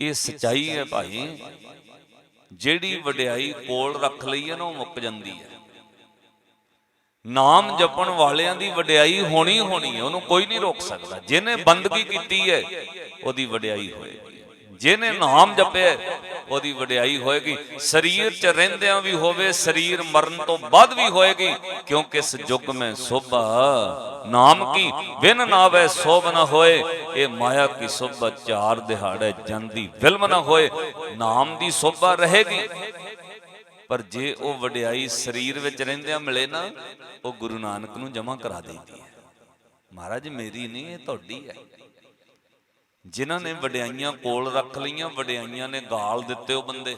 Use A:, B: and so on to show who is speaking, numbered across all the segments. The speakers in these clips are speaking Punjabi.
A: ਇਹ ਸਚਾਈ ਹੈ ਭਾਈ। ਜਿਹੜੀ ਵਡਿਆਈ ਕੋਲ ਰੱਖ ਲਈ ਹੈ ਨਾ, ਉਹ ਮੁੱਕ ਜਾਂਦੀ ਹੈ। ਨਾਮ ਜਪਣ ਵਾਲਿਆਂ ਦੀ ਵਡਿਆਈ ਹੋਣੀ ਹੋਣੀ ਹੈ, ਉਹਨੂੰ ਕੋਈ ਨਹੀਂ ਰੋਕ ਸਕਦਾ। ਜਿਹਨੇ ਬੰਦਗੀ ਕੀਤੀ ਹੈ, ਉਹਦੀ ਵਡਿਆਈ ਹੋਏਗੀ। ਜਿਹਨੇ ਨਾਮ ਜਪਿਆ, ਉਹਦੀ ਵਡਿਆਈ ਹੋਏਗੀ। ਸਰੀਰ 'ਚ ਰਹਿੰਦਿਆਂ ਵੀ ਹੋਵੇ, ਸਰੀਰ ਮਰਨ ਤੋਂ ਬਾਅਦ ਵੀ ਹੋਏਗੀ, ਕਿਉਂਕਿ ਇਸ ਯੁੱਗ ਮੈਂ ਸੋਭਾ। ਨਾਮ ਕੀ? ਬਿਨ ਨਾਵੇ ਸੋਭ ਨਾ ਹੋਏ। ਇਹ ਮਾਇਆ ਕੀ ਸੋਭਾ? ਚਾਰ ਦਿਹਾੜੇ ਜਾਂਦੀ ਫਿਲਮ ਨਾ ਹੋਏ। ਨਾਮ ਦੀ ਸੋਭਾ ਰਹੇਗੀ। ਪਰ ਜੇ ਉਹ ਵਡਿਆਈ ਸਰੀਰ ਵਿੱਚ ਰਹਿੰਦਿਆਂ ਮਿਲੇ ਨਾ, ਉਹ ਗੁਰੂ ਨਾਨਕ ਨੂੰ ਜਮ੍ਹਾਂ ਕਰਾ ਦਿੰਦੀ ਹੈ। ਮਹਾਰਾਜ, ਮੇਰੀ ਨਹੀਂ, ਇਹ ਤੁਹਾਡੀ ਹੈ। ਜਿਨ੍ਹਾਂ ਨੇ ਵਡਿਆਈਆਂ ਕੋਲ ਰੱਖ ਲਈਆਂ, ਵਡਿਆਈਆਂ ਨੇ ਗਾਲ ਦਿੱਤੇ ਉਹ ਬੰਦੇ।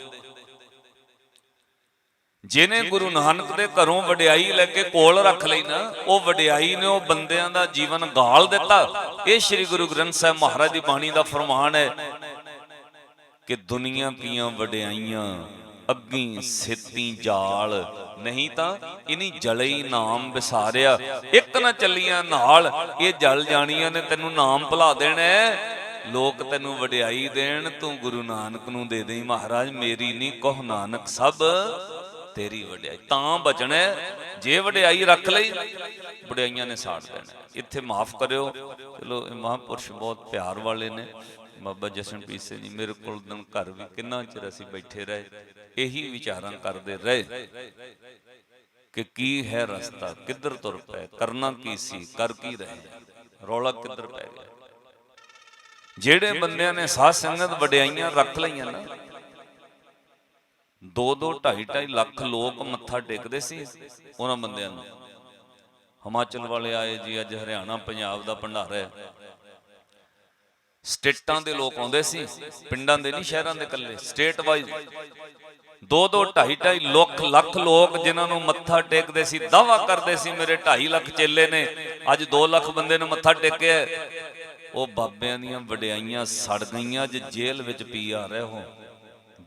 A: ਜਿਹਨੇ ਗੁਰੂ ਨਾਨਕ ਦੇ ਘਰੋਂ ਵਡਿਆਈ ਲੈ ਕੇ ਕੋਲ ਰੱਖ ਲਈ ਨਾ, ਉਹ ਵਡਿਆਈ ਨੇ ਉਹ ਬੰਦਿਆਂ ਦਾ ਜੀਵਨ ਗਾਲ ਦਿੱਤਾ। ਇਹ ਸ੍ਰੀ ਗੁਰੂ ਗ੍ਰੰਥ ਸਾਹਿਬ ਮਹਾਰਾਜ ਦੀ ਬਾਣੀ ਦਾ ਫਰਮਾਨ ਹੈ ਕਿ ਦੁਨੀਆ ਕੀਆਂ ਵਡਿਆਈਆਂ, ਅੱਗੀ ਸੇਤੀ ਜਾਲ। ਨਹੀਂ ਤਾਂ ਇਨੀ ਜਲਈ ਨਾਮ ਵਿਸਾਰਿਆ, ਇੱਕ ਨਾ ਚੱਲੀਆਂ ਨਾਲ, ਇਹ ਜਲ ਜਾਣੀਆਂ ਨੇ ਤੈਨੂੰ ਨਾਮ ਭੁਲਾ ਦੇਣਾ ਹੈ। ਲੋਕ ਤੈਨੂੰ ਵਡਿਆਈ ਦੇਣ, ਤੂੰ ਗੁਰੂ ਨਾਨਕ ਨੂੰ ਦੇ ਦੇਈ। ਮਹਾਰਾਜ, ਮੇਰੀ ਨਹੀਂ ਕਹ ਨਾਨਕ ਸਭ, ਤੇਰੀ ਵਡਿਆਈ। ਤਾਂ ਬਚਣਾ, ਜੇ ਵਡਿਆਈ ਰੱਖ ਲਈ, ਵਡਿਆਈਆਂ ਨੇ ਸਾੜ ਦੇਣਾ। ਇੱਥੇ ਮਾਫ ਕਰਿਓ। ਚਲੋ, ਇਹ ਮਹਾਂਪੁਰਸ਼ ਬਹੁਤ ਪਿਆਰ ਵਾਲੇ ਨੇ। ਬਾਬਾ ਜਸ਼ਨਪ੍ਰੀਤ ਸਿੰਘ ਜੀ, ਮੇਰੇ ਕੋਲ ਦਿਨ ਘਰ ਵੀ ਕਿੰਨਾ ਚਿਰ ਅਸੀਂ ਬੈਠੇ ਰਹੇ, ਇਹੀ ਵਿਚਾਰਾਂ ਕਰਦੇ ਰਹੇ ਕਿ ਕੀ ਹੈ ਰਸਤਾ, ਕਿੱਧਰ ਤੁਰ ਪਏ, ਕਰਨਾ ਕੀ ਸੀ, ਕਰ ਕੀ ਰਹੇ। ਰੌਲਾ ਕਿੱਧਰ ਪੈ ਗਿਆ? ਜਿਹੜੇ ਬੰਦਿਆਂ ਨੇ ਸਾਧ ਸੰਗਤ ਵਡਿਆਈਆਂ ਰੱਖ ਲਈਆਂ ਨਾ ਦੋ ਦੋ ਢਾਈ ਢਾਈ ਲੱਖ ਲੋਕ ਮੱਥਾ ਟੇਕਦੇ ਸੀ ਉਹਨਾਂ ਬੰਦਿਆਂ ਨੂੰ। ਹਿਮਾਚਲ ਵਾਲੇ ਆਏ ਜੀ ਅੱਜ ਹਰਿਆਣਾ ਪੰਜਾਬ ਦਾ ਭੰਡਾਰਾ ਹੈ। ਸਟੇਟਾਂ ਦੇ ਲੋਕ ਆਉਂਦੇ ਸੀ ਪਿੰਡਾਂ ਦੇ ਨਹੀਂ ਸ਼ਹਿਰਾਂ ਦੇ ਇਕੱਲੇ ਸਟੇਟ ਵਾਈਜ਼ ਦੋ ਦੋ ਢਾਈ ਢਾਈ ਲੱਖ ਲੱਖ ਲੋਕ ਜਿਨ੍ਹਾਂ ਨੂੰ ਮੱਥਾ ਟੇਕਦੇ ਸੀ ਦਾਵਾ ਕਰਦੇ ਸੀ ਮੇਰੇ 2.5 ਲੱਖ ਚੇਲੇ ਨੇ ਅੱਜ 2 ਲੱਖ ਬੰਦੇ ਨੂੰ ਮੱਥਾ ਟੇਕਿਆ ਉਹ ਬਾਬਿਆਂ ਦੀਆਂ ਵਡਿਆਈਆਂ ਸੜ ਗਈਆਂ ਅੱਜ ਜੇਲ੍ਹ ਵਿੱਚ ਪੀ ਆ ਰਹੇ ਹੋ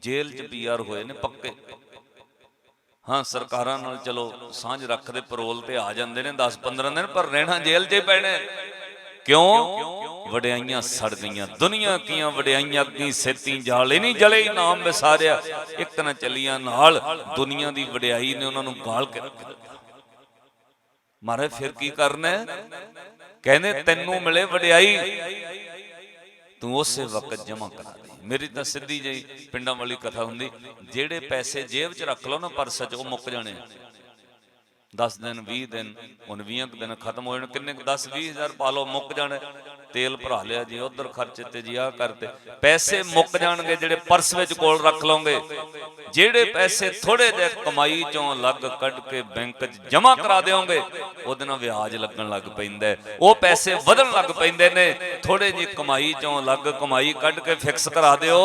A: ਜੇਲ੍ਹ 'ਚ ਪੀ ਆਰ ਹੋਏ ਨੇ ਪੱਕੇ। ਹਾਂ, ਸਰਕਾਰਾਂ ਨਾਲ ਚਲੋ, ਸਾਂਝ ਰੱਖਦੇ ਪਰੋਲ ਤੇ ਆ ਜਾਂਦੇ ਨੇ 10 15 ਦਿਨ, ਪਰ ਰਹਿਣਾ ਜੇਲ੍ਹ 'ਚ ਹੀ ਪੈਣੇ ਕਿਉਂ? ਵਡਿਆਈਆਂ ਸੜ ਗਈਆਂ, ਦੁਨੀਆ ਕੀਆਂ ਵਡਿਆਈਆਂ ਅੱਗੀ ਸੇਤੀ ਜਾਲੇ ਨਹੀਂ ਜਲੇ ਨਾਮ ਵਿਸਾਰਿਆ। ਇੱਕ ਨਾ ਚੱਲੀਆਂ ਨਾਲ, ਦੁਨੀਆ ਦੀ ਵਡਿਆਈ ਨੇ ਉਹਨਾਂ ਨੂੰ ਗਾਲ ਕੇ ਰੱਖ ਮਾਰੇ, ਫਿਰ ਕੀ ਕਰਨਾ ਕਹਿੰਦੇ ਤੈਨੂੰ ਮਿਲੇ ਵਡਿਆਈ। ਤੂੰ ਉਸੇ ਵਕਤ ਜਮ੍ਹਾਂ ਕਰਾ ਦੇ। ਮੇਰੀ ਤਾਂ ਸਿੱਧੀ ਜਿਹੀ ਪਿੰਡਾਂ ਵਾਲੀ ਕਥਾ ਹੁੰਦੀ, ਜਿਹੜੇ ਪੈਸੇ ਜੇਬ 'ਚ ਰੱਖ ਲਓ ਨਾ ਪਰਸ 'ਚ, ਉਹ ਮੁੱਕ ਜਾਣੇ ਆ। 10 ਦਿਨ 20 ਦਿਨ, ਹੁਣ 20 ਕੁ ਦਿਨ ਖਤਮ ਹੋ ਜਾਣ, ਕਿੰਨੇ 10 20000 ਪਾ ਲਓ, ਮੁੱਕ ਜਾਣੇ। ਤੇਲ ਭਰਾ ਲਿਆ ਜੀ, ਉਧਰ ਖਰਚ ਤੇ ਜੀ ਆ ਕਰਤੇ ਪੈਸੇ ਮੁੱਕ ਜਾਣਗੇ ਜਿਹੜੇ ਪਰਸ ਵਿੱਚ ਕੋਲ ਰੱਖ ਲਓਗੇ। ਜਿਹੜੇ ਪੈਸੇ ਥੋੜੇ ਜਿਹੇ ਕਮਾਈ ਚੋਂ ਅਲੱਗ ਕੱਢ ਕੇ ਬੈਂਕ 'ਚ ਜਮ੍ਹਾਂ ਕਰਾ ਦਿਓਗੇ, ਉਹਦੇ ਨਾਲ ਵਿਆਜ ਲੱਗਣ ਲੱਗ ਪੈਂਦਾ ਉਹ ਪੈਸੇ ਵਧਣ ਲੱਗ ਪੈਂਦੇ ਨੇ। ਥੋੜੇ ਜਿਹੀ ਕਮਾਈ ਚੋਂ ਅਲੱਗ ਕਮਾਈ ਕੱਢ ਕੇ ਫਿਕਸ ਕਰਾ ਦਿਓ।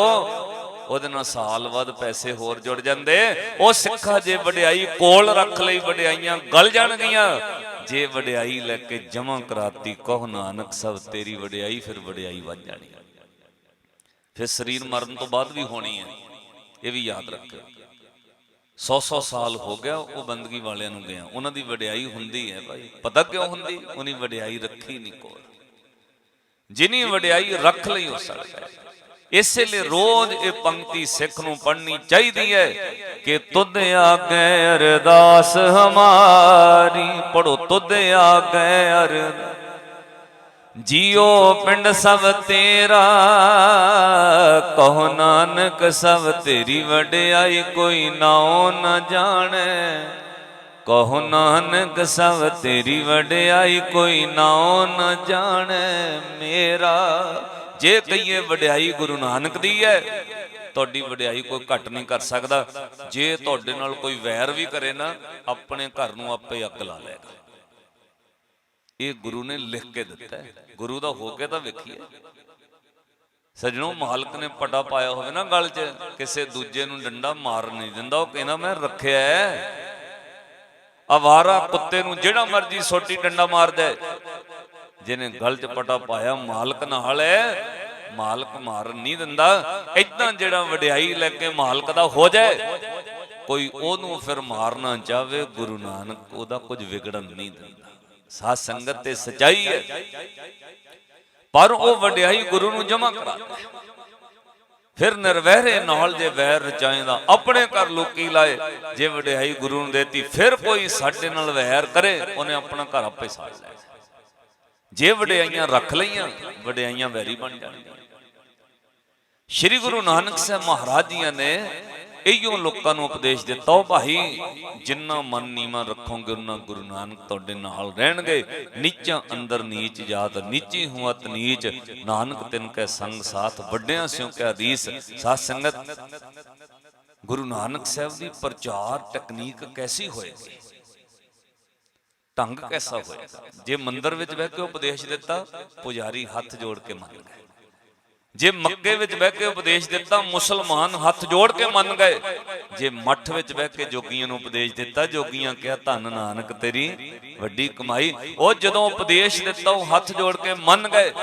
A: ਉਹਦੇ ਨਾਲ ਸਾਲ ਬਾਅਦ ਪੈਸੇ ਹੋਰ ਜੁੜ ਜਾਂਦੇ। ਉਹ ਸਿੱਖਾ ਜੇ ਵਡਿਆਈ ਕੋਲ ਰੱਖ ਲਈ, ਵਡਿਆਈਆਂ ਗਲ ਜਾਣਗੀਆਂ। ਜੇ ਵਡਿਆਈ ਲੈ ਕੇ ਜਮਾ ਕਰਾਤੀ, ਕਹੋ ਨਾਨਕ, ਸਭ ਤੇਰੀ ਵਡਿਆਈ ਫਿਰ ਵਡਿਆਈ ਵੱਧ ਜਾਣੀ ਫਿਰ ਸਰੀਰ ਮਰਨ ਤੋਂ ਬਾਅਦ ਵੀ ਹੋਣੀ ਹੈ ਇਹ ਵੀ ਯਾਦ ਰੱਖਿਓ। 100-100 ਸਾਲ ਹੋ ਗਿਆ, ਉਹ ਬੰਦਗੀ ਵਾਲਿਆਂ ਨੂੰ ਗਿਆ। ਉਹਨਾਂ ਦੀ ਵਡਿਆਈ ਹੁੰਦੀ ਹੈ ਭਾਈ। ਪਤਾ ਕਿਉਂ ਹੁੰਦੀ? ਉਹਨੀ ਵਡਿਆਈ ਰੱਖੀ ਨਹੀਂ ਕੋਲ। ਜਿਨੀ ਵਡਿਆਈ ਰੱਖ ਲਈ ਹੋ ਸਕਦਾ ਗਿਆ। ਇਸੇ ਲਈ ਰੋਜ਼ ਇਹ ਪੰਕਤੀ ਸਿੱਖ ਨੂੰ ਪੜ੍ਹਨੀ ਚਾਹੀਦੀ ਹੈ ਕਿ ਤੁਧ ਆਗੇ ਅਰਦਾਸ ਹਮਾਰੀ ਪੜੋ ਤੁਧ ਆਗੇ ਅਰਦਾਸ। ਜੀਓ ਪਿੰਡ ਸਭ ਤੇਰਾ, ਕਹੋ ਨਾਨਕ ਸਭ ਤੇਰੀ ਵਡਿਆਈ, ਕੋਈ ਨਾਉ ਨ ਜਾਣੈ। ਕਹੋ ਨਾਨਕ ਸਭ ਤੇਰੀ ਵਡਿਆਈ, ਕੋਈ ਨਾਉ ਨ ਜਾਣੈ। ਮੇਰਾ ਜੇ ਕਹੀਏ ਵਡਿਆਈ ਗੁਰੂ ਨਾਨਕ ਦੀ ਹੈ, ਤੁਹਾਡੀ ਵਡਿਆਈ ਕੋਈ ਘੱਟ ਨਹੀਂ ਕਰ ਸਕਦਾ। ਜੇ ਤੁਹਾਡੇ ਨਾਲ ਕੋਈ ਵੈਰ ਵੀ ਕਰੇ ਨਾ, ਆਪਣੇ ਘਰ ਨੂੰ ਆਪੇ ਅੱਗ ਲਾ ਲਏਗਾ। ਇਹ ਗੁਰੂ ਨੇ ਲਿਖ ਕੇ ਦਿੱਤਾ ਗੁਰੂ ਦਾ ਹੋ ਕੇ ਤਾਂ ਵੇਖੀਏ। ਸਜਣੋ, ਮਾਲਕ ਨੇ ਪਟਾ ਪਾਇਆ ਹੋਵੇ ਨਾ ਗਲ 'ਚ, ਕਿਸੇ ਦੂਜੇ ਨੂੰ ਡੰਡਾ ਮਾਰ ਨਹੀਂ ਦਿੰਦਾ। ਉਹ ਕਹਿੰਦਾ, ਮੈਂ ਰੱਖਿਆ ਹੈ। ਆਵਾਰਾ ਕੁੱਤੇ ਨੂੰ ਜਿਹੜਾ ਮਰਜ਼ੀ ਸੋਟੀ ਡੰਡਾ ਮਾਰਦਾ ਹੈ। ਜਿਹਨੇ ਗਲ 'ਚ ਪਟਾ ਪਾਇਆ, ਮਾਲਕ ਨਾਲ ਹੈ। ਮਾਲਕ ਮਾਰਨ ਨਹੀਂ ਦਿੰਦਾ ਇਦਾਂ ਜਿਹੜਾ ਵਡਿਆਈ ਲੈ ਕੇ ਮਾਲਕ ਦਾ ਹੋ ਜਾਏ, ਕੋਈ ਉਹਨੂੰ ਫਿਰ ਮਾਰਨਾ ਚਾਹਵੇ ਗੁਰੂ ਨਾਨਕ ਉਹਦਾ ਕੁਝ ਵਿਗੜਨ ਨਹੀਂ ਦਿੰਦਾ। ਸਾਧ ਸੰਗਤ ਤੇ ਸਚਾਈ ਹੈ। ਪਰ ਉਹ ਵਡਿਆਈ ਗੁਰੂ ਨੂੰ ਜਮਾ ਕਰਾ ਫਿਰ ਨਿਰਵਹਿਰੇ ਨਾਲ ਜੇ ਵੈਰ ਰਚਾਏਂਦਾ, ਆਪਣੇ ਘਰ ਲੋਕੀ ਲਾਏ, ਜੇ ਵਡਿਆਈ ਗੁਰੂ ਨੂੰ ਦੇਤੀ, ਫਿਰ ਕੋਈ ਸਾਡੇ ਨਾਲ ਵੈਰ ਕਰੇ, ਉਹਨੇ ਆਪਣਾ ਘਰ ਆਪੇ ਸਾੜ ਲੈਣਾ ਜੇ ਵਡਿਆਈਆਂ ਰੱਖ ਲਈਆਂ, ਵਡਿਆਈਆਂ ਵੈਰੀ ਬਣ ਜਾਣਗੀਆਂ। ਸ਼੍ਰੀ ਗੁਰੂ ਨਾਨਕ ਸਾਹਿਬ ਮਹਾਰਾਜ ਜੀਆਂ ਨੇ ਇਹੀਓ ਲੋਕਾਂ ਨੂੰ ਉਪਦੇਸ਼ ਦਿੱਤਾ, ਉਹ ਭਾਈ ਜਿੰਨਾ ਮਨ ਨੀਵਾ ਰੱਖੋਗੇ, ਉਹਨਾਂ ਗੁਰੂ ਨਾਨਕ ਤੁਹਾਡੇ ਨਾਲ ਰਹਿਣਗੇ। ਨੀਚਾਂ ਅੰਦਰ ਨੀਚ ਜਾਤ, ਨੀਚੀ ਹੁਅਤ ਨੀਚ। ਨਾਨਕ ਤਿਨ ਕੈ ਸੰਗ ਸਾਥ, ਵੱਡਿਆਂ ਸਿਉ ਕੈ ਹਦੀਸ ਸਾਧ ਸੰਗਤ, ਗੁਰੂ ਨਾਨਕ ਸਾਹਿਬ ਦੀ ਪ੍ਰਚਾਰ ਟੈਕਨੀਕ ਕੈਸੀ ਹੋਏਗੀ ਢੰਗ ਕੈਸਾ ਹੋਏਗਾ ਜੇ ਮੰਦਰ ਵਿੱਚ ਬਹਿ ਕੇ ਉਪਦੇਸ਼ ਦਿੱਤਾ, ਪੁਜਾਰੀ ਹੱਥ ਜੋੜ ਕੇ ਮੰਨ ਗਏ। ਜੇ ਮੱਕੇ ਵਿੱਚ ਬਹਿ ਕੇ ਉਪਦੇਸ਼ ਦਿੱਤਾ, ਮੁਸਲਮਾਨ ਹੱਥ ਜੋੜ ਕੇ ਮੰਨ ਗਏ। ਜੇ ਮੱਠ ਵਿੱਚ ਬਹਿ ਕੇ ਜੋਗੀਆਂ ਨੂੰ ਉਪਦੇਸ਼ ਦਿੱਤਾ, ਜੋਗੀਆਂ ਕਿਹਾ, ਧੰਨ ਨਾਨਕ ਤੇਰੀ ਵੱਡੀ ਕਮਾਈ। ਉਹ ਜਦੋਂ ਉਪਦੇਸ਼ ਦਿੱਤਾ, ਉਹ ਹੱਥ ਜੋੜ ਕੇ ਮੰਨ ਗਏ।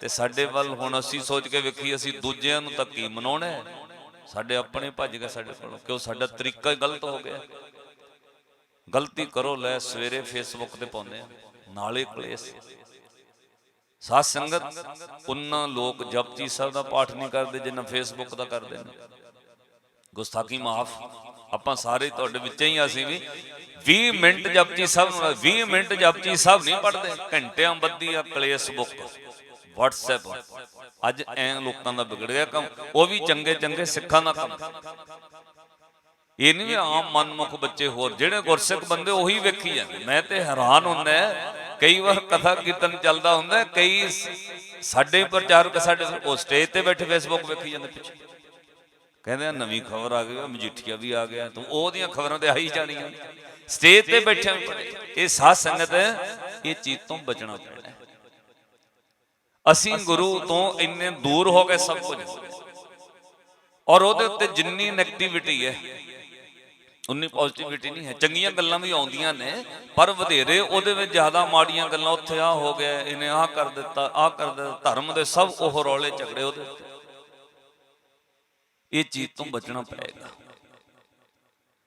A: ਤੇ ਸਾਡੇ ਵੱਲ ਹੁਣ ਅਸੀਂ ਸੋਚ ਕੇ ਵੇਖੀ ਅਸੀਂ ਦੂਜਿਆਂ ਨੂੰ ਤਾਂ ਕੀ ਮਨਾਉਣਾ ਸਾਡੇ ਆਪਣੇ ਭੱਜ ਗਏ ਸਾਡੇ ਕੋਲੋਂ। ਕਿਉਂ? ਸਾਡਾ ਤਰੀਕਾ ਹੀ ਗਲਤ ਹੋ ਗਿਆ। ਗਲਤੀ ਕਰੋ, ਲੈ ਸਵੇਰੇ ਫੇਸਬੁੱਕ ਤੇ ਪਾਉਂਦੇ ਆ। ਨਾਲੇ ਕਲੇਸ਼। ਸਾਧ ਸੰਗਤ ਉਹਨਾਂ ਲੋਕ ਜਪਜੀ ਸਾਹਿਬ ਦਾ ਪਾਠ ਨਹੀਂ ਕਰਦੇ ਜਿੰਨਾ ਫੇਸਬੁੱਕ ਦਾ ਕਰਦੇ ਨੇ। ਗੁਸਤਾਖੀ ਮਾਫ। ਆਪਾਂ ਸਾਰੇ ਤੁਹਾਡੇ ਵਿੱਚ ਹੀ ਆ, ਅਸੀਂ ਵੀ। 20 ਮਿੰਟ ਜਪਜੀ ਸਾਹਿਬ ਨੂੰ 20 ਮਿੰਟ ਜਪਜੀ ਸਾਹਿਬ ਨਹੀਂ ਪੜਦੇ ਘੰਟਿਆਂ ਬੱਧੀ ਆ ਕਲੇਸ਼ ਬੁੱਕ। WhatsApp ਅੱਜ ਐ ਲੋਕਾਂ ਦਾ ਵਿਗੜ ਗਿਆ ਕੰਮ। ਉਹ ਵੀ ਚੰਗੇ ਚੰਗੇ ਸਿੱਖਾਂ ਦਾ ਕੰਮ। ਇਹ ਨਹੀਂ ਵੀ ਆਮ ਮਨਮੁਖ ਬੱਚੇ ਹੋਰ ਜਿਹੜੇ ਗੁਰਸਿੱਖ ਬੰਦੇ ਉਹੀ ਵੇਖੀ ਜਾਂਦੇ। ਮੈਂ ਤੇ ਹੈਰਾਨ ਹੁੰਦਾ ਕਈ ਵਾਰ ਕਥਾ ਕੀਰਤਨ ਚੱਲਦਾ ਹੁੰਦਾ ਕਈ ਸਾਡੇ ਪ੍ਰਚਾਰਕ ਸਾਡੇ ਉਹ ਸਟੇਜ ਤੇ ਬੈਠੇ ਫੇਸਬੁੱਕ ਵੇਖੀ ਜਾਂਦੇ ਪਿੱਛੇ। ਕਹਿੰਦੇ ਆ ਨਵੀਂ ਖਬਰ ਆ ਗਈ ਮਜੀਠੀਆ ਵੀ ਆ ਗਿਆ ਤੂੰ ਉਹਦੀਆਂ ਖਬਰਾਂ ਤੇ ਆਈ ਜਾਣੀਆਂ ਸਟੇਜ ਤੇ ਬੈਠੇ ਇਹ ਸਾਧ ਸੰਗਤ ਇਹ ਚੀਜ਼ ਤੋਂ ਬਚਣਾ ਪੈਣਾ। ਅਸੀਂ ਗੁਰੂ ਤੋਂ ਇੰਨੇ ਦੂਰ ਹੋ ਗਏ ਸਭ ਕੁਝ। ਔਰ ਉਹਦੇ ਉੱਤੇ ਜਿੰਨੀ ਨੈਗੇਟਿਵਿਟੀ ਹੈ। ਉਨੀ ਪੋਜ਼ਿਟਿਵਿਟੀ ਨਹੀਂ ਹੈ। ਚੰਗੀਆਂ ਗੱਲਾਂ ਵੀ ਆਉਂਦੀਆਂ ਨੇ, ਪਰ ਵਧੇਰੇ ਉਹਦੇ ਵਿੱਚ ਜ਼ਿਆਦਾ ਮਾੜੀਆਂ ਗੱਲਾਂ ਉੱਥੇ ਆ ਹੋ ਗਿਆ, ਇਹਨੇ ਆਹ ਕਰ ਦਿੱਤਾ, ਆਹ ਕਰ ਦਿੱਤਾ, ਧਰਮ ਦੇ ਸਭ ਉਹ ਰੌਲੇ ਝਗੜੇ ਉਹਦੇ ਇਹ ਚੀਜ਼ ਤੋਂ ਬਚਣਾ ਪਏਗਾ।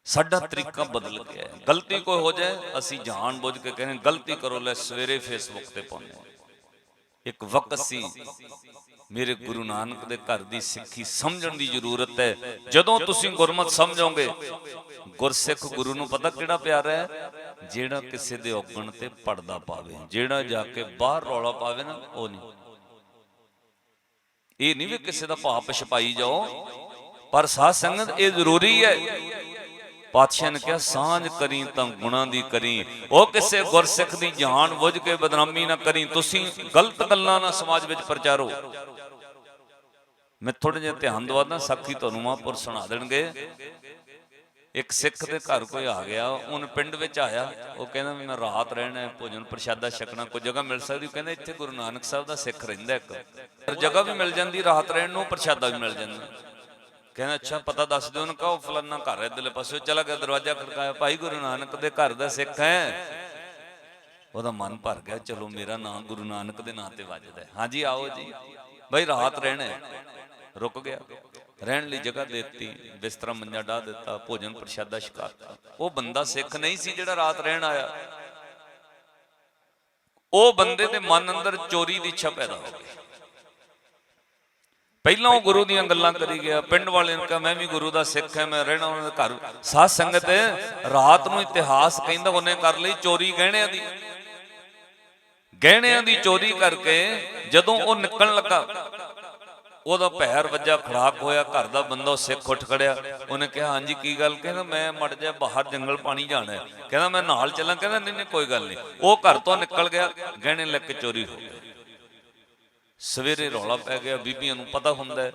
A: ਸਾਡਾ ਤਰੀਕਾ ਬਦਲ ਗਿਆ ਗਲਤੀ ਕੋਈ ਹੋ ਜਾਏ, ਅਸੀਂ ਜਾਣ ਬੁੱਝ ਕੇ ਕਹਿੰਦੇ, ਗਲਤੀ ਕਰੋ, ਲੈ ਸਵੇਰੇ ਫੇਸਬੁੱਕ ਤੇ ਪਾਉਂਦੇ ਇੱਕ ਵਕਤ ਸੀ। ਮੇਰੇ ਗੁਰੂ ਨਾਨਕ ਦੇ ਘਰ ਦੀ ਸਿੱਖੀ ਸਮਝਣ ਦੀ ਜ਼ਰੂਰਤ ਹੈ। ਜਦੋਂ ਤੁਸੀਂ ਗੁਰਮਤ ਸਮਝੋਗੇ, ਗੁਰਸਿੱਖ ਗੁਰੂ ਨੂੰ ਪਤਾ ਕਿਹੜਾ ਪਿਆਰਾ ਹੈ? ਜਿਹੜਾ ਕਿਸੇ ਦੇ ਔਗਣ ਤੇ ਪੜਦਾ ਪਾਵੇ। ਜਿਹੜਾ ਜਾ ਕੇ ਬਾਹਰ ਰੌਲਾ ਪਾਵੇ ਨਾ, ਉਹ ਨਹੀਂ। ਇਹ ਨਹੀਂ ਵੀ ਕਿਸੇ ਦਾ ਭਾਪ ਛਪਾਈ ਜਾਓ। ਪਰ ਸਾਧ ਸੰਗਤ, ਇਹ ਜ਼ਰੂਰੀ ਹੈ ਪਾਤਸ਼ਾਹ ਨੇ ਕਿਹਾ, ਸਾਂਝ ਕਰੀ ਤਾਂ ਗੁਣਾ ਦੀ ਕਰੀ। ਉਹ ਕਿਸੇ ਗੁਰਸਿੱਖ ਦੀ ਜਾਨ ਬੁੱਝ ਕੇ ਬਦਨਾਮੀ ਨਾ ਕਰੀ। ਤੁਸੀਂ ਗਲਤ ਗੱਲਾਂ ਨਾ ਸਮਾਜ ਵਿੱਚ ਪ੍ਰਚਾਰੋ। ਮੈਂ ਥੋੜੇ ਜਿਹਾ ਧਿਆਨ ਦਵਾਦਾ ਸਾਖੀ ਤੁਹਾਨੂੰ ਮਹਾਂਪੁਰ ਸੁਣਾ ਦੇਣਗੇ। ਇੱਕ ਸਿੱਖ ਦੇ ਘਰ ਕੋਈ ਆ ਗਿਆ, ਉਹਨ ਪਿੰਡ ਵਿੱਚ ਆਇਆ। ਉਹ ਕਹਿੰਦਾ ਵੀ ਮੈਂ ਰਾਤ ਰਹਿਣਾ, ਭੋਜਨ ਪ੍ਰਸ਼ਾਦਾ ਛਕਣਾ, ਕੋਈ ਜਗ੍ਹਾ ਮਿਲ ਸਕਦੀ? ਉਹ ਕਹਿੰਦਾ ਇੱਥੇ ਗੁਰੂ ਨਾਨਕ ਸਾਹਿਬ ਦਾ ਸਿੱਖ ਰਹਿੰਦਾ ਇੱਕ। ਪਰ ਜਗ੍ਹਾ ਵੀ ਮਿਲ ਜਾਂਦੀ, ਰਾਤ ਰਹਿਣ ਨੂੰ ਪ੍ਰਸ਼ਾਦਾ ਵੀ ਮਿਲ ਜਾਂਦਾ। ਕਹਿੰਦਾ, ਅੱਛਾ, ਪਤਾ ਦੱਸ ਦਿਓ ਉਹਨੂੰ, ਕਹੋ ਫਲਾਨਾ ਘਰ ਹੈ ਇਧਰਲੇ ਪਾਸੇ ਚਲਾ ਗਿਆ ਦਰਵਾਜ਼ਾ ਖੜਕਾਇਆ, ਭਾਈ ਗੁਰੂ ਨਾਨਕ ਦੇ ਘਰ ਦਾ ਸਿੱਖ ਹੈ। ਉਹਦਾ ਮਨ ਭਰ ਗਿਆ, ਚਲੋ, ਮੇਰਾ ਨਾਮ ਗੁਰੂ ਨਾਨਕ ਦੇ ਨਾਂ ਤੇ ਵੱਜਦਾ ਹਾਂਜੀ, ਆਓ ਜੀ। ਭਾਈ, ਰਾਤ ਰਹਿਣਾ ਰੁਕ ਗਿਆ। ਰਹਿਣ ਲਈ ਜਗ੍ਹਾ ਦੇ ਦਿੱਤੀ, ਬਿਸਤਰਾ ਮੰਜਾ ਢਾ ਦਿੱਤਾ, ਭੋਜਨ ਪ੍ਰਸ਼ਾਦਾ ਛਕਾਤਾ ਉਹ ਬੰਦਾ ਸਿੱਖ ਨਹੀਂ ਸੀ ਜਿਹੜਾ ਰਾਤ ਰਹਿਣ ਆਇਆ। ਉਹ ਬੰਦੇ ਦੇ ਮਨ ਅੰਦਰ ਚੋਰੀ ਦੀ ਇੱਛਾ ਪੈਦਾ ਹੋ ਗਈ ਪਹਿਲਾਂ ਉਹ ਗੁਰੂ ਦੀਆਂ ਗੱਲਾਂ ਕਰੀ ਗਿਆ, ਪਿੰਡ ਵਾਲਿਆਂ ਨੇ ਕਿਹਾ, ਮੈਂ ਵੀ ਗੁਰੂ ਦਾ ਸਿੱਖ ਹਾਂ, ਮੈਂ ਰਹਿਣਾ ਉਹਨਾਂ ਦੇ ਘਰ। ਸਾਧ ਸੰਗਤ ਰਾਤ ਨੂੰ ਇਤਿਹਾਸ ਕਹਿੰਦਾ, ਉਹਨੇ ਕਰ ਲਈ ਚੋਰੀ ਗਹਿਣਿਆਂ ਦੀ। ਗਹਿਣਿਆਂ ਦੀ ਚੋਰੀ ਕਰਕੇ ਜਦੋਂ ਉਹ ਨਿਕਲਣ ਲੱਗਾ, ਉਹਦਾ ਪੈਰ ਵੱਜਾ ਖੜਾਕ ਹੋਇਆ, ਘਰ ਦਾ ਬੰਦਾ ਸਿੱਖ ਉੱਠ ਖੜਿਆ। ਉਹਨੇ ਕਿਹਾ, ਹਾਂਜੀ, ਕੀ ਗੱਲ? ਕਹਿੰਦਾ, ਮੈਂ ਮੜ ਜਾ ਬਾਹਰ ਜੰਗਲ ਪਾਣੀ ਜਾਣਾ ਕਹਿੰਦਾ, ਮੈਂ ਨਾਲ ਚੱਲਾਂ। ਕਹਿੰਦਾ, ਨਹੀਂ ਨਹੀਂ, ਕੋਈ ਗੱਲ ਨਹੀਂ। ਉਹ ਘਰ ਤੋਂ ਨਿਕਲ ਗਿਆ, ਗਹਿਣੇ ਲੈ ਕੇ ਚੋਰੀ ਹੋ ਗਏ। ਸਵੇਰੇ ਰੌਲਾ ਪੈ ਗਿਆ, ਬੀਬੀਆਂ ਨੂੰ ਪਤਾ ਹੁੰਦਾ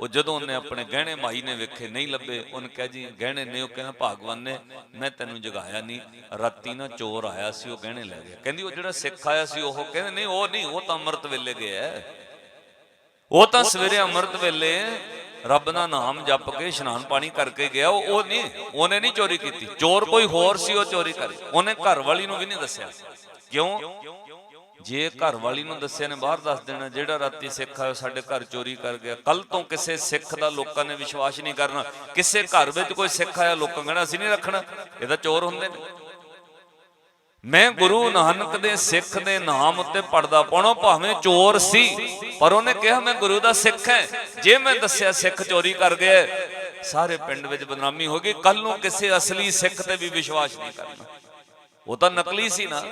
A: ਉਹ ਜਦੋਂ ਉਹਨੇ ਆਪਣੇ ਗਹਿਣੇ ਮਾਈ ਨੇ ਵੇਖੇ, ਨਹੀਂ ਲੱਭੇ, ਉਹਨੇ ਕਿਹਾ ਜੀ, ਗਹਿਣੇ ਨੇ, ਉਹ ਕਹਿੰਦਾ, ਭਾਗਵਾਨ ਨੇ, ਮੈਂ ਤੈਨੂੰ ਜਗਾਇਆ ਨਹੀਂ, ਰਾਤੀ ਨਾ ਚੋਰ ਆਇਆ ਸੀ, ਉਹ ਗਹਿਣੇ ਲੈ ਗਿਆ। ਕਹਿੰਦੀ, ਉਹ ਜਿਹੜਾ ਸਿੱਖ ਆਇਆ ਸੀ, ਉਹ ਕਹਿੰਦੇ, ਨਹੀਂ, ਉਹ ਨਹੀਂ, ਉਹ ਤਾਂ ਅੰਮ੍ਰਿਤ ਵੇਲੇ ਗਿਆ ਉਹ ਤਾਂ ਸਵੇਰੇ ਅੰਮ੍ਰਿਤ ਵੇਲੇ ਰੱਬ ਦਾ ਨਾਮ ਜਪ ਕੇ ਇਸ਼ਨਾਨ ਪਾਣੀ ਕਰਕੇ ਗਿਆ, ਉਹ ਨਹੀਂ, ਉਹਨੇ ਨਹੀਂ ਚੋਰੀ ਕੀਤੀ। ਚੋਰ ਕੋਈ ਹੋਰ ਸੀ, ਉਹ ਚੋਰੀ ਕਰੀ। ਉਹਨੇ ਘਰ ਵਾਲੀ ਨੂੰ ਵੀ ਨਹੀਂ ਦੱਸਿਆ। ਕਿਉਂ? ਜੇ ਘਰ ਵਾਲੀ ਨੂੰ ਦੱਸਿਆ ਨੇ, ਬਾਹਰ ਦੱਸ ਦੇਣਾ, ਜਿਹੜਾ ਰਾਤੀ ਸਿੱਖ ਆਇਆ, ਸਾਡੇ ਘਰ ਚੋਰੀ ਕਰ ਗਿਆ। ਕੱਲ ਤੋਂ ਕਿਸੇ ਸਿੱਖ ਦਾ ਲੋਕਾਂ ਨੇ ਵਿਸ਼ਵਾਸ ਨਹੀਂ ਕਰਨਾ। ਕਿਸੇ ਘਰ ਵਿੱਚ ਕੋਈ ਸਿੱਖ ਆਇਆ, ਲੋਕਾਂ ਕਹਿਣਾ ਅਸੀਂ ਨਹੀਂ ਰੱਖਣਾ। ਇਹ ਤਾਂ ਚੋਰ ਹੁੰਦੇ ਨੇ। ਮੈਂ ਗੁਰੂ ਨਾਨਕ ਦੇ ਸਿੱਖ ਦੇ ਨਾਮ ਉੱਤੇ ਪੜਦਾ ਪਾਉਣਾ ਭਾਵੇਂ ਚੋਰ ਸੀ, ਪਰ ਉਹਨੇ ਕਿਹਾ, ਮੈਂ ਗੁਰੂ ਦਾ ਸਿੱਖ ਹੈ ਜੇ ਮੈਂ ਦੱਸਿਆ ਸਿੱਖ ਚੋਰੀ ਕਰ ਗਿਆ ਸਾਰੇ ਪਿੰਡ ਵਿੱਚ ਬਦਨਾਮੀ ਹੋ ਗਈ। ਕੱਲ ਨੂੰ ਕਿਸੇ ਅਸਲੀ ਸਿੱਖ ਤੇ ਵੀ ਵਿਸ਼ਵਾਸ ਨਹੀਂ ਕਰਨਾ। ਉਹ ਤਾਂ ਨਕਲੀ ਸੀ ਨਾ।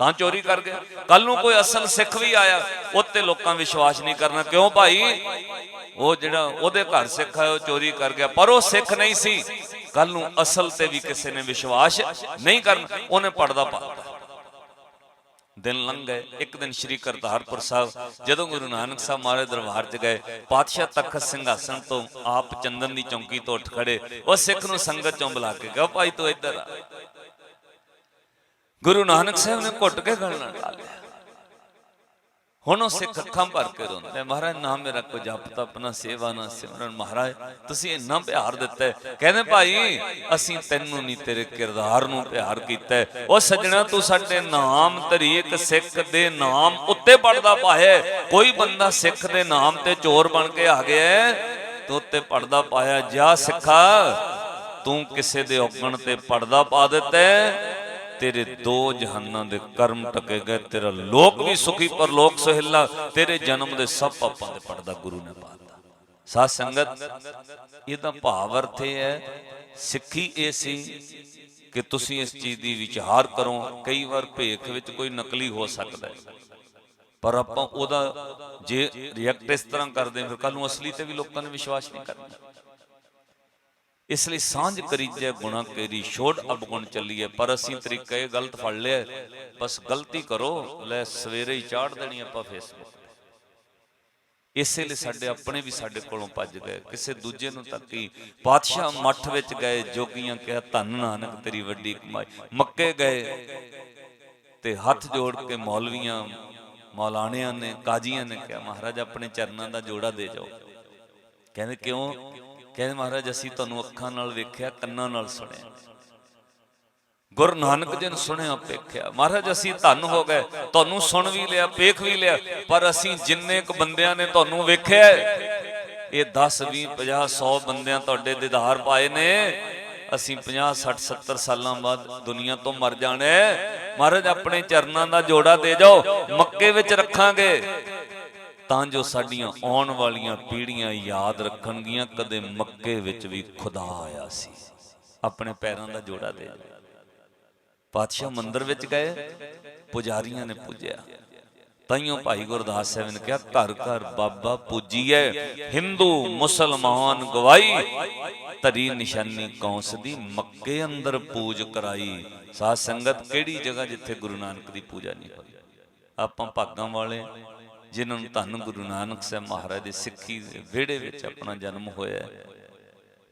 A: ਤਾਂ ਚੋਰੀ ਕਰ ਗਿਆ। ਕੱਲ ਨੂੰ ਕੋਈ ਅਸਲ ਸਿੱਖ ਵੀ ਆਇਆ, ਉੱਤੇ ਲੋਕਾਂ ਵਿਸ਼ਵਾਸ ਨਹੀਂ ਕਰਨਾ। ਕਿਉਂ ਭਾਈ? ਉਹ ਜਿਹੜਾ ਉਹਦੇ ਘਰ ਸਿੱਖ ਆਇਆ, ਉਹ ਚੋਰੀ ਕਰ ਗਿਆ। ਪਰ ਉਹ ਸਿੱਖ ਨਹੀਂ ਸੀ। ਕੱਲ ਨੂੰ ਅਸਲ ਤੇ ਵੀ ਕਿਸੇ ਨੇ ਵਿਸ਼ਵਾਸ ਨਹੀਂ ਕਰਨਾ। ਉਹਨੇ ਪੜਦਾ ਪਾਤਾ ਦਿਨ ਲੰਘ ਗਏ। ਇੱਕ ਦਿਨ ਸ੍ਰੀ ਕਰਤਾਰਪੁਰ ਸਾਹਿਬ, ਜਦੋਂ ਗੁਰੂ ਨਾਨਕ ਸਾਹਿਬ ਮਹਾਰਾਜ ਦਰਬਾਰ 'ਚ ਗਏ, ਪਾਤਸ਼ਾਹ ਤਖਤ ਸਿੰਘਾਸਨ ਤੋਂ ਆਪ ਚੰਦਨ ਦੀ ਚੌਂਕੀ ਤੋਂ ਉੱਠ ਖੜੇ। ਉਹ ਸਿੱਖ ਨੂੰ ਸੰਗਤ ਚੋਂ ਬੁਲਾ ਕੇ ਕਹੋ, ਭਾਈ ਤੂੰ ਇੱਧਰ ਆ। ਗੁਰੂ ਨਾਨਕ ਸਾਹਿਬ ਨੇ ਘੁੱਟ ਕੇ ਗਲ ਨਾਲ ਲਾ ਲਿਆ। ਹੁਣ ਉਹ ਸਿੱਖ ਅੱਖਾਂ ਭਰ ਕੇ ਰੋਂਦੇ ਮਹਾਰਾਜ ਨਾਮ ਮੇਰਾ ਕੋ ਜਪ ਤਪ ਸੇਵਾ, ਨਾ ਸਿਮਰਨ। ਮਹਾਰਾਜ, ਤੁਸੀਂ ਇੰਨਾ ਪਿਆਰ ਦਿੱਤਾ ਕਹਿੰਦੇ, ਭਾਈ, ਅਸੀਂ ਤੈਨੂੰ ਨਹੀਂ, ਤੇਰੇ ਕਿਰਦਾਰ ਨੂੰ ਪਿਆਰ ਕੀਤਾ ਉਹ ਸੱਜਣਾ, ਤੂੰ ਸਾਡੇ ਨਾਮ ਤਰੀਕ ਸਿੱਖ ਦੇ ਨਾਮ ਉੱਤੇ ਪੜਦਾ ਪਾਇਆ ਕੋਈ ਬੰਦਾ ਸਿੱਖ ਦੇ ਨਾਮ ਤੇ ਚੋਰ ਬਣ ਕੇ ਆ ਗਿਆ ਤੂੰ ਉੱਤੇ ਪੜਦਾ ਪਾਇਆ ਜਾ ਸਿੱਖਾ, ਤੂੰ ਕਿਸੇ ਦੇ ਔਗਣ ਤੇ ਪੜਦਾ ਪਾ ਦਿੱਤਾ ਤੇਰੇ ਦੋ ਜਹਾਨਾਂ ਦੇ ਕਰਮ ਟਕੇ ਗਏ, ਤੇਰਾ ਲੋਕ ਵੀ ਸੁਖੀ, ਪਰ ਲੋਕ ਸੁਹਿਲਾ। ਤੇਰੇ ਜਨਮ ਦੇ ਸਭ ਪਾਪਾਂ ਦੇ ਪੜਦਾ ਗੁਰੂ ਨੇ ਪਾਤਾ। ਸਾਧ ਸੰਗਤ, ਇਹਦਾ ਭਾਵ ਅਰਥ ਇਹ ਹੈ, ਸਿੱਖੀ ਇਹ ਸੀ ਕਿ ਤੁਸੀਂ ਇਸ ਚੀਜ਼ ਦੀ ਵਿਚਾਰ ਕਰੋ। ਕਈ ਵਾਰ ਭੇਖ ਵਿੱਚ ਕੋਈ ਨਕਲੀ ਹੋ ਸਕਦਾ ਹੈ। ਪਰ ਆਪਾਂ ਉਹਦਾ ਜੇ ਰਿਐਕਟ ਇਸ ਤਰ੍ਹਾਂ ਕਰਦੇ ਫਿਰ ਕੱਲ ਨੂੰ ਅਸਲੀ ਤੇ ਵੀ ਲੋਕਾਂ ਨੇ ਵਿਸ਼ਵਾਸ ਨਹੀਂ ਕਰਨਾ। ਇਸ ਲਈ ਸਾਂਝ ਕਰੀਜੈ ਗੁਣਾ ਕੇਰੀ ਛੋੜ ਅਬਗੁਣ ਚੱਲੀਏ। ਪਰ ਅਸੀਂ ਤਰੀਕਾ ਇਹ ਗਲਤ ਫੜ ਲਿਆ ਬਸ ਗਲਤੀ ਕਰੋ, ਲੈ ਸਵੇਰੇ ਹੀ ਚਾੜ ਦੇਣੀ ਆਪਾਂ ਫੇਸਬੁੱਕ ਇਸੇ ਲਈ ਸਾਡੇ ਆਪਣੇ ਵੀ ਸਾਡੇ ਕੋਲੋਂ ਭੱਜ ਗਏ। ਕਿਸੇ ਦੂਜੇ ਨੂੰ ਤੱਕੀ ਪਾਤਸ਼ਾਹ ਮੱਠ ਵਿੱਚ ਗਏ, ਜੋਗੀਆਂ ਕਿਹਾ, ਧੰਨ ਨਾਨਕ, ਤੇਰੀ ਵੱਡੀ ਕਮਾਈ। ਮੱਕੇ ਗਏ ਤੇ ਹੱਥ ਜੋੜ ਕੇ ਮੌਲਵੀਆਂ, ਮੌਲਾਣਿਆਂ ਨੇ, ਕਾਜ਼ੀਆਂ ਨੇ ਕਿਹਾ, ਮਹਾਰਾਜ, ਆਪਣੇ ਚਰਨਾਂ ਦਾ ਜੋੜਾ ਦੇ ਜਾਓ। ਕਹਿੰਦੇ, ਕਿਉਂ? ਕਹਿੰਦੇ ਮਹਾਰਾਜ, ਅਸੀਂ ਤੁਹਾਨੂੰ ਅੱਖਾਂ ਨਾਲ ਵੇਖਿਆ, ਕੰਨਾਂ ਨਾਲ ਸੁਣਿਆ। ਗੁਰੂ ਨਾਨਕ ਜੀ ਨੇ ਸੁਣਿਆ, ਵੇਖਿਆ। ਮਹਾਰਾਜ, ਅਸੀਂ ਧੰਨ ਹੋ ਗਏ। ਤੁਹਾਨੂੰ ਸੁਣ ਵੀ ਲਿਆ, ਵੇਖ ਵੀ ਲਿਆ, ਪਰ ਅਸੀਂ ਜਿੰਨੇ ਕੁ ਬੰਦਿਆਂ ਨੇ ਤੁਹਾਨੂੰ ਵੇਖਿਆ ਇਹ 10 20 50 100 ਬੰਦਿਆਂ ਤੁਹਾਡੇ ਦੀਦਾਰ ਪਾਏ ਨੇ। ਅਸੀਂ 50 60 70 ਸਾਲਾਂ ਬਾਅਦ ਦੁਨੀਆ ਤੋਂ ਮਰ ਜਾਣਾ ਮਹਾਰਾਜ, ਆਪਣੇ ਚਰਨਾਂ ਦਾ ਜੋੜਾ ਦੇ ਜਾਓ, ਮੱਕੇ ਵਿੱਚ ਰੱਖਾਂਗੇ। ਤਾਂ ਜੋ ਸਾਡੀਆਂ ਆਉਣ ਵਾਲੀਆਂ ਪੀੜ੍ਹੀਆਂ ਯਾਦ ਰੱਖਣਗੀਆਂ, ਕਦੇ ਮੱਕੇ ਵਿੱਚ ਵੀ ਖੁਦਾ ਆਇਆ ਸੀ। ਆਪਣੇ ਪੈਰਾਂ ਦਾ ਜੋੜਾ ਦੇ। ਪਾਤਸ਼ਾਹ ਮੰਦਰ ਵਿੱਚ ਗਏ, ਪੁਜਾਰੀਆਂ ਨੇ ਪੂਜਿਆ। ਤਾਈਓ ਭਾਈ ਗੁਰਦਾਸ ਸਾਹਿਬ ਨੇ ਕਿਹਾ, ਘਰ ਘਰ, ਬਾਬਾ, ਪੂਜੀਐ। ਹਿੰਦੂ, ਮੁਸਲਮਾਨ ਗਵਾਈ ਤਰੀ ਨਿਸ਼ਾਨੀ ਕੌਂਸ ਦੀ ਮੱਕੇ ਅੰਦਰ ਪੂਜ ਕਰਾਈ। ਸਾਧ ਸੰਗਤ ਕਿਹੜੀ ਜਗ੍ਹਾ ਜਿੱਥੇ ਗੁਰੂ ਨਾਨਕ ਦੀ ਪੂਜਾ ਨਹੀਂ ਹੋਈ? ਆਪਾਂ ਭਾਗਾਂ ਵਾਲੇ। ਜਿਨ੍ਹਾਂ ਨੂੰ ਧੰਨ ਗੁਰੂ ਨਾਨਕ ਸਾਹਿਬ ਮਹਾਰਾਜ ਦੀ ਸਿੱਖੀ ਦੇ ਵਿਹੜੇ ਵਿੱਚ ਆਪਣਾ ਜਨਮ ਹੋਇਆ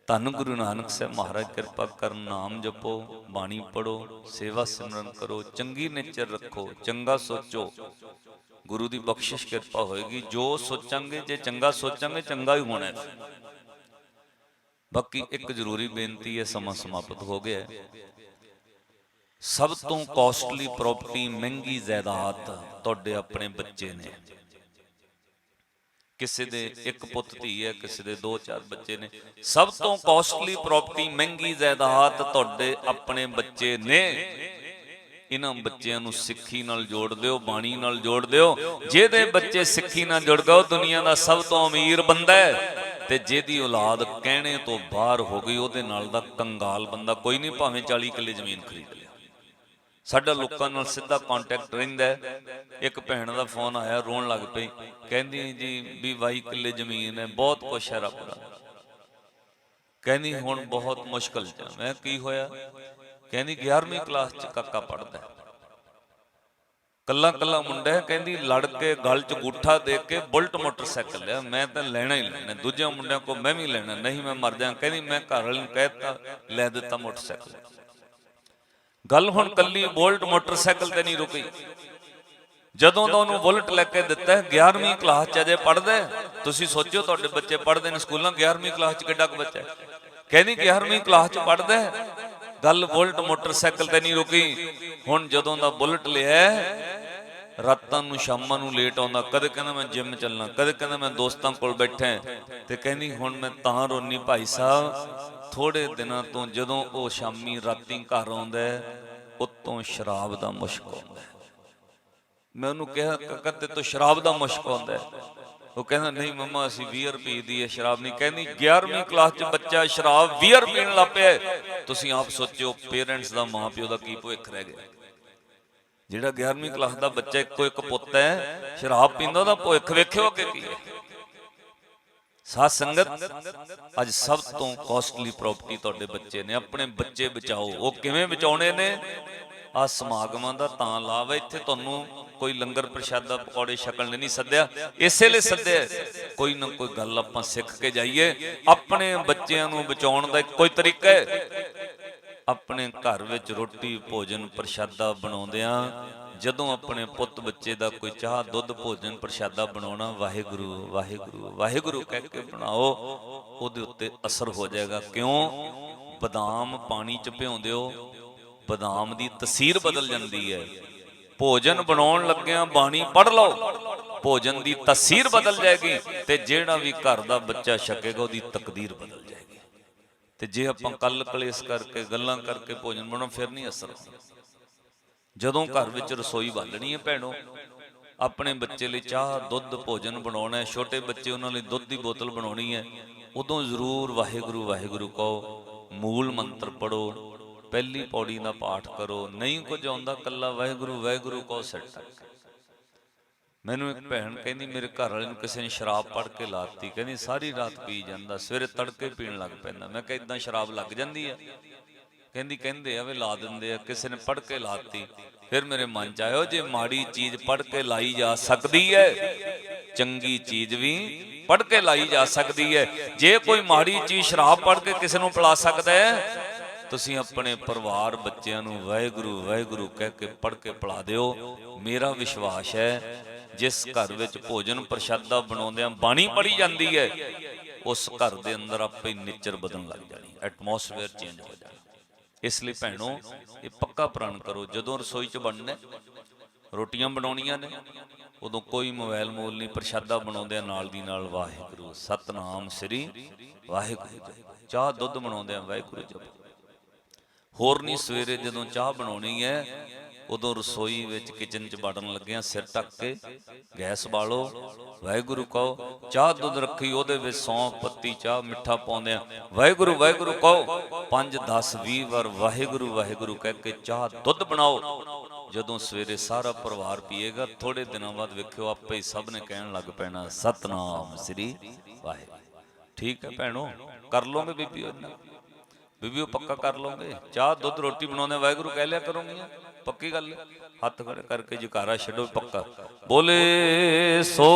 A: ਧੰਨ ਗੁਰੂ ਨਾਨਕ ਸਾਹਿਬ ਮਹਾਰਾਜ, ਕਿਰਪਾ ਕਰਨ, ਨਾਮ ਜਪੋ, ਬਾਣੀ ਪੜੋ ਸੇਵਾ ਸਿਮਰਨ ਕਰੋ, ਚੰਗੀ ਨਿਚਰ ਰੱਖੋ, ਚੰਗਾ ਸੋਚੋ। ਗੁਰੂ ਦੀ ਬਖਸ਼ਿਸ਼ ਕਿਰਪਾ ਹੋਏਗੀ। ਜੋ ਸੋਚਾਂਗੇ, ਜੇ ਚੰਗਾ ਸੋਚਾਂਗੇ, ਚੰਗਾ ਹੀ ਹੋਣਾ ਬਾਕੀ ਇੱਕ ਜ਼ਰੂਰੀ ਬੇਨਤੀ ਹੈ, ਸਮਾਂ ਸਮਾਪਤ ਹੋ ਗਿਆ ਸਭ ਤੋਂ ਕਾਸਟਲੀ ਪ੍ਰਾਪਰਟੀ ਮਹਿੰਗੀ ਜਾਇਦਾਦ ਤੁਹਾਡੇ ਆਪਣੇ ਬੱਚੇ ਨੇ। ਕਿਸੇ ਦੇ ਇੱਕ ਪੁੱਤ ਧੀ ਹੈ ਕਿਸੇ ਦੇ ਦੋ ਚਾਰ ਬੱਚੇ ਨੇ। ਸਭ ਤੋਂ ਕਾਸਟਲੀ ਪ੍ਰਾਪਰਟੀ ਮਹਿੰਗੀ ਜਾਇਦਾਦ ਤੁਹਾਡੇ ਆਪਣੇ ਬੱਚੇ ਨੇ। ਇਹਨਾਂ ਬੱਚਿਆਂ ਨੂੰ ਸਿੱਖੀ ਨਾਲ ਜੋੜ ਦਿਓ ਬਾਣੀ ਨਾਲ ਜੋੜ ਦਿਓ। ਜਿਹਦੇ ਬੱਚੇ ਸਿੱਖੀ ਨਾਲ ਜੁੜ ਗਏ ਉਹ ਦੁਨੀਆ ਦਾ ਸਭ ਤੋਂ ਅਮੀਰ ਬੰਦਾ ਹੈ। ਤੇ ਜਿਹਦੀ ਔਲਾਦ ਕਹਿਣੇ ਤੋਂ ਬਾਹਰ ਹੋ ਗਈ ਉਹਦੇ ਨਾਲ ਦਾ ਕੰਗਾਲ ਬੰਦਾ ਕੋਈ ਨਹੀਂ ਭਾਵੇਂ 40 ਕਿੱਲੇ ਜ਼ਮੀਨ ਖਰੀਦ ਲਿਆ ਸਾਡਾ ਲੋਕਾਂ ਨਾਲ ਸਿੱਧਾ ਕੰਟੈਕਟ ਰਹਿੰਦਾ ਇੱਕ ਭੈਣ ਦਾ ਫੋਨ ਆਇਆ, ਰੋਣ ਲੱਗ ਪਈ। ਕਹਿੰਦੀ ਜੀ ਵੀ 22 ਕਿੱਲੇ ਜ਼ਮੀਨ ਹੈ, ਬਹੁਤ ਕੁਛ ਹੈ ਰੱਬ ਦਾ। ਕਹਿੰਦੀ ਹੁਣ ਬਹੁਤ ਮੁਸ਼ਕਲ ਚ ਮੈਂ ਕੀ ਹੋਇਆ? ਕਹਿੰਦੀ 11ਵੀਂ ਕਲਾਸ ਚ ਕਾਕਾ ਪੜਦਾ ਕੱਲਾ ਕੱਲਾ ਮੁੰਡਾ ਹੈ, ਕਹਿੰਦੀ ਲੜ ਕੇ ਗਲ ਚ ਗੁੱਠਾ ਦੇ ਕੇ ਬੁਲਟ ਮੋਟਰਸਾਈਕਲ ਲਿਆ। ਮੈਂ ਤਾਂ ਲੈਣਾ ਹੀ ਲੈਣਾ। ਦੂਜਿਆਂ ਮੁੰਡਿਆਂ ਕੋ ਮੈਂ ਵੀ ਲੈਣਾ। ਨਹੀਂ ਮੈਂ ਮਰ ਜਾ ਕਹਿੰਦੀ ਮੈਂ ਘਰ ਵਾਲੇ ਨੂੰ ਕਹਿਤਾ ਲੈ ਦਿੱਤਾ ਮੋਟਰਸਾਈਕਲ। ਗੱਲ ਹੁਣ ਕੱਲੀ ਬੋਲਟ ਮੋਟਰਸਾਈਕਲ ਤੇ ਨਹੀਂ ਰੁਕੀ। ਜਦੋਂ ਤੋਂ ਉਹਨੂੰ ਬੁਲਟ ਲੈ ਕੇ ਦਿੱਤਾ ਹੈ, 11ਵੀਂ ਕਲਾਸ ਚ ਅਜੇ ਪੜਦਾ ਤੁਸੀਂ ਸੋਚਿਓ ਤੁਹਾਡੇ ਬੱਚੇ ਪੜ੍ਹਦੇ ਨੇ ਸਕੂਲਾਂ 11ਵੀਂ ਕਲਾਸ ਚ ਕਿੱਡਾ ਕੁ ਬੱਚਾ ਕਹਿੰਦੀ 11ਵੀਂ ਕਲਾਸ ਚ ਪੜਦਾ ਗੱਲ ਬੁਲਟ ਮੋਟਰਸਾਈਕਲ ਤੇ ਨਹੀਂ ਰੁਕੀ। ਹੁਣ ਜਦੋਂ ਦਾ ਬੁਲਟ ਲਿਆ ਰਾਤਾਂ ਨੂੰ, ਸ਼ਾਮਾਂ ਨੂੰ ਲੇਟ ਆਉਂਦਾ, ਕਦੇ ਕਹਿੰਦਾ ਮੈਂ ਜਿਮ ਚੱਲਣਾ, ਕਦੇ ਕਹਿੰਦਾ ਮੈਂ ਦੋਸਤਾਂ ਕੋਲ ਬੈਠਾ ਹਾਂ। ਤੇ ਕਹਿੰਦੀ ਹੁਣ ਮੈਂ ਤਾਂ ਰੋਨੀ ਭਾਈ ਸਾਹਿਬ ਥੋੜੇ ਦਿਨਾਂ ਤੋਂ ਜਦੋਂ ਉਹ ਸ਼ਾਮੀ ਰਾਤੀ ਘਰ ਆਉਂਦਾ ਹੈ, ਉਤੋਂ ਸ਼ਰਾਬ ਦਾ ਮੁਸ਼ਕ ਆਉਂਦਾ ਮੈਂ ਉਹਨੂੰ ਕਿਹਾ, ਕਾਕਾ ਤੇ ਤੋਂ ਸ਼ਰਾਬ ਦਾ ਮੁਸ਼ਕ ਆਉਂਦਾ ਉਹ ਕਹਿੰਦਾ, ਨਹੀਂ ਮੰਮਾ, ਅਸੀਂ 20 ਰੁਪਏ ਦੀ ਹੈ ਸ਼ਰਾਬ ਨਹੀਂ। ਕਹਿੰਦੀ 11ਵੀਂ ਕਲਾਸ 'ਚ ਬੱਚਾ ਸ਼ਰਾਬ 20 ਰੁਪਏ ਪੀਣ ਲੱਗ ਪਿਆ ਤੁਸੀਂ ਆਪ ਸੋਚਿਓ ਪੇਰੈਂਟਸ ਦਾ ਮਾਪਿਓ ਦਾ ਕੀ ਭੁੱਖ ਰਹਿ ਗਿਆ। ਜਿਹੜਾ 11ਵੀਂ ਕਲਾਸ ਦਾ ਬੱਚਾ ਇੱਕੋ ਇੱਕ ਪੁੱਤ ਹੈ, ਸ਼ਰਾਬ ਪੀਂਦਾ ਉਹਦਾ ਭੁੱਖ ਵੇਖਿਓ ਕਿ ਕੀ ਹੈ। ਸਾਧ ਸੰਗਤ, ਅੱਜ ਸਭ ਤੋਂ ਕਾਸਟਲੀ ਪ੍ਰਾਪਰਟੀ ਤੁਹਾਡੇ ਬੱਚੇ ਨੇ, ਆਪਣੇ ਬੱਚੇ ਬਚਾਓ। ਉਹ ਕਿਵੇਂ ਬਚਾਉਣੇ ਨੇ? ਆ ਸਮਾਗਮਾਂ ਦਾ ਤਾਂ ਲਾਭ ਹੈ, ਇੱਥੇ ਤੁਹਾਨੂੰ ਕੋਈ ਲੰਗਰ ਪ੍ਰਸ਼ਾਦਾ, ਪਕੌੜੇ ਛਕਣ ਲਈ ਨਹੀਂ ਸੱਦਿਆ। ਇਸੇ ਲਈ ਸੱਦਿਆ ਕੋਈ ਨਾ ਕੋਈ ਗੱਲ ਆਪਾਂ ਸਿੱਖ ਕੇ ਜਾਈਏ। ਆਪਣੇ ਬੱਚਿਆਂ ਨੂੰ ਬਚਾਉਣ ਦਾ ਇੱਕੋ ਹੀ ਤਰੀਕਾ ਹੈ। ਆਪਣੇ ਘਰ ਵਿੱਚ ਰੋਟੀ, ਭੋਜਨ, ਪ੍ਰਸ਼ਾਦਾ ਬਣਾਉਂਦਿਆਂ ਜਦੋਂ ਆਪਣੇ ਪੁੱਤ ਬੱਚੇ ਦਾ ਕੋਈ ਚਾਹ, ਦੁੱਧ, ਭੋਜਨ, ਪ੍ਰਸ਼ਾਦਾ ਬਣਾਉਣਾ, ਵਾਹਿਗੁਰੂ ਵਾਹਿਗੁਰੂ ਵਾਹਿਗੁਰੂ ਕਹਿ ਕੇ ਬਣਾਓ, ਉਹਦੇ ਉੱਤੇ ਅਸਰ ਹੋ ਜਾਏਗਾ। ਕਿਉਂ? ਬਦਾਮ ਪਾਣੀ ਚ ਭਿਉਂ ਦਿਓ ਬਦਾਮ ਦੀ ਤਸੀਰ ਬਦਲ ਜਾਂਦੀ ਹੈ। ਭੋਜਨ ਬਣਾਉਣ ਲੱਗਿਆਂ ਬਾਣੀ ਪੜ ਲਓ, ਭੋਜਨ ਦੀ ਤਸੀਰ ਬਦਲ ਜਾਏਗੀ ਤੇ ਜਿਹੜਾ ਵੀ ਘਰ ਦਾ ਬੱਚਾ ਛਕੇਗਾ, ਉਹਦੀ ਤਕਦੀਰ ਬਦਲ ਤੇ ਜੇ ਆਪਾਂ ਕੱਲ ਕਲੇਸ਼ ਕਰਕੇ ਗੱਲਾਂ ਕਰਕੇ ਭੋਜਨ ਬਣਾਉਣਾ, ਫਿਰ ਨਹੀਂ ਅਸਰ ਜਦੋਂ ਘਰ ਵਿੱਚ ਰਸੋਈ ਬਾਲਣੀ ਹੈ ਭੈਣੋ, ਆਪਣੇ ਬੱਚੇ ਲਈ ਚਾਹ, ਦੁੱਧ, ਭੋਜਨ ਬਣਾਉਣਾ ਹੈ, ਛੋਟੇ ਬੱਚੇ ਉਹਨਾਂ ਲਈ ਦੁੱਧ ਦੀ ਬੋਤਲ ਬਣਾਉਣੀ ਹੈ, ਉਦੋਂ ਜ਼ਰੂਰ ਵਾਹਿਗੁਰੂ ਵਾਹਿਗੁਰੂ ਕਹੋ, ਮੂਲ ਮੰਤਰ ਪੜੋ ਪਹਿਲੀ ਪੌੜੀ ਦਾ ਪਾਠ ਕਰੋ, ਨਹੀਂ ਕੁਝ ਆਉਂਦਾ, ਕੱਲਾ ਵਾਹਿਗੁਰੂ ਵਾਹਿਗੁਰੂ ਕਹੋ ਸਿਰ ਮੈਨੂੰ ਇੱਕ ਭੈਣ ਕਹਿੰਦੀ, ਮੇਰੇ ਘਰ ਵਾਲੇ ਨੂੰ ਕਿਸੇ ਨੇ ਸ਼ਰਾਬ ਪੜ ਕੇ ਲਾਤੀ। ਕਹਿੰਦੀ, ਸਾਰੀ ਰਾਤ ਪੀ ਜਾਂਦਾ, ਸਵੇਰੇ ਤੜਕੇ ਪੀਣ ਲੱਗ ਪੈਂਦਾ। ਮੈਂ ਕਿਹਾ ਇਦਾਂ ਸ਼ਰਾਬ ਲੱਗ ਜਾਂਦੀ ਹੈ ਕਹਿੰਦੀ, ਕਹਿੰਦੇ ਆ ਵੇ ਲਾ ਦਿੰਦੇ ਆ, ਕਿਸੇ ਨੇ ਪੜ ਕੇ ਲਾਤੀ। ਫਿਰ ਮੇਰੇ ਮਨ ਚ ਆਇਓ ਜੇ ਮਾੜੀ ਚੀਜ਼ ਪੜ ਕੇ ਲਾਈ ਜਾ ਸਕਦੀ ਹੈ ਚੰਗੀ ਚੀਜ਼ ਵੀ ਪੜ ਕੇ ਲਾਈ ਜਾ ਸਕਦੀ ਹੈ ਜੇ ਕੋਈ ਮਾੜੀ ਚੀਜ਼ ਸ਼ਰਾਬ ਪੜ ਕੇ ਕਿਸੇ ਨੂੰ ਪਿਲਾ ਸਕਦਾ ਹੈ ਤੁਸੀਂ ਆਪਣੇ ਪਰਿਵਾਰ ਬੱਚਿਆਂ ਨੂੰ ਵਾਹਿਗੁਰੂ ਵਾਹਿਗੁਰੂ ਕਹਿ ਕੇ ਪੜ ਕੇ ਪਿਲਾ ਦਿਓ। ਮੇਰਾ ਵਿਸ਼ਵਾਸ ਹੈ ਜਿਸ ਘਰ ਵਿੱਚ ਭੋਜਨ ਪ੍ਰਸ਼ਾਦਾ ਬਣਾਉਂਦਿਆਂ ਬਾਣੀ ਪੜੀ ਜਾਂਦੀ ਹੈ, ਉਸ ਘਰ ਦੇ ਅੰਦਰ ਆਪੇ ਹੀ ਨੇਚਰ ਬਦਲਣ ਲੱਗ ਜਾਣੀ ਐਟਮੋਸਫੇਅਰ ਚੇਂਜ ਹੋ ਜਾਣਾ ਇਸ ਲਈ ਭੈਣੋ, ਇਹ ਪੱਕਾ ਪ੍ਰਣ ਕਰੋ, ਜਦੋਂ ਰਸੋਈ 'ਚ ਬਣਨਾ ਰੋਟੀਆਂ ਬਣਾਉਣੀਆਂ ਨੇ, ਉਦੋਂ ਕੋਈ ਮੋਬਾਈਲ ਮੂਲ ਨਹੀਂ, ਪ੍ਰਸ਼ਾਦਾ ਬਣਾਉਂਦਿਆਂ ਨਾਲ ਦੀ ਨਾਲ ਵਾਹਿਗੁਰੂ, ਸਤਨਾਮ ਸ੍ਰੀ ਵਾਹਿਗੁਰੂ ਜਪੋ। ਚਾਹ ਦੁੱਧ ਬਣਾਉਂਦਿਆਂ ਵਾਹਿਗੁਰੂ ਜਪੋ ਹੋਰ ਨਹੀਂ ਸਵੇਰੇ ਜਦੋਂ ਚਾਹ ਬਣਾਉਣੀ ਹੈ ਉਦੋਂ ਰਸੋਈ ਵਿੱਚ ਕਿਚਨ 'ਚ ਵੜਨ ਲੱਗਿਆ ਸਿਰ ਢੱਕ ਕੇ ਗੈਸ ਬਾਲੋ, ਵਾਹਿਗੁਰੂ ਕਹੋ, ਚਾਹ ਦੁੱਧ ਰੱਖੀ, ਉਹਦੇ ਵਿੱਚ ਸੌਂਫ, ਪੱਤੀ, ਚਾਹ, ਮਿੱਠਾ ਪਾਉਂਦੇ ਆ। ਵਾਹਿਗੁਰੂ ਵਾਹਿਗੁਰੂ ਕਹੋ 5 10 20 ਵਾਰ ਵਾਹਿਗੁਰੂ ਵਾਹਿਗੁਰੂ ਕਹਿ ਕੇ ਚਾਹ ਦੁੱਧ ਬਣਾਓ। ਜਦੋਂ ਸਵੇਰੇ ਸਾਰਾ ਪਰਿਵਾਰ ਪੀਏਗਾ ਥੋੜੇ ਦਿਨਾਂ ਬਾਅਦ ਵੇਖਿਓ ਆਪੇ ਹੀ ਸਭ ਨੇ ਕਹਿਣ ਲੱਗ ਪੈਣਾ, ਸਤਨਾਮ ਸ੍ਰੀ ਵਾਹਿਗੁਰੂ। ਠੀਕ ਹੈ ਭੈਣੋ, ਕਰ ਲੋਗੇ ਬੀਬੀ ਉਹਨਾਂ ਬੀਬੀ ਉਹ ਪੱਕਾ ਕਰ ਲਓਗੇ? ਚਾਹ, ਦੁੱਧ, ਰੋਟੀ ਬਣਾਉਂਦੇ ਵਾਹਿਗੁਰੂ ਕਹਿ ਲਿਆ ਕਰੋਗੀਆਂ। ਪੱਕੀ ਗੱਲ ਹੱਥ ਖੜੇ ਕਰਕੇ ਜਕਾਰਾ ਛੱਡੋ ਪੱਕਾ। ਬੋਲੇ ਸੋ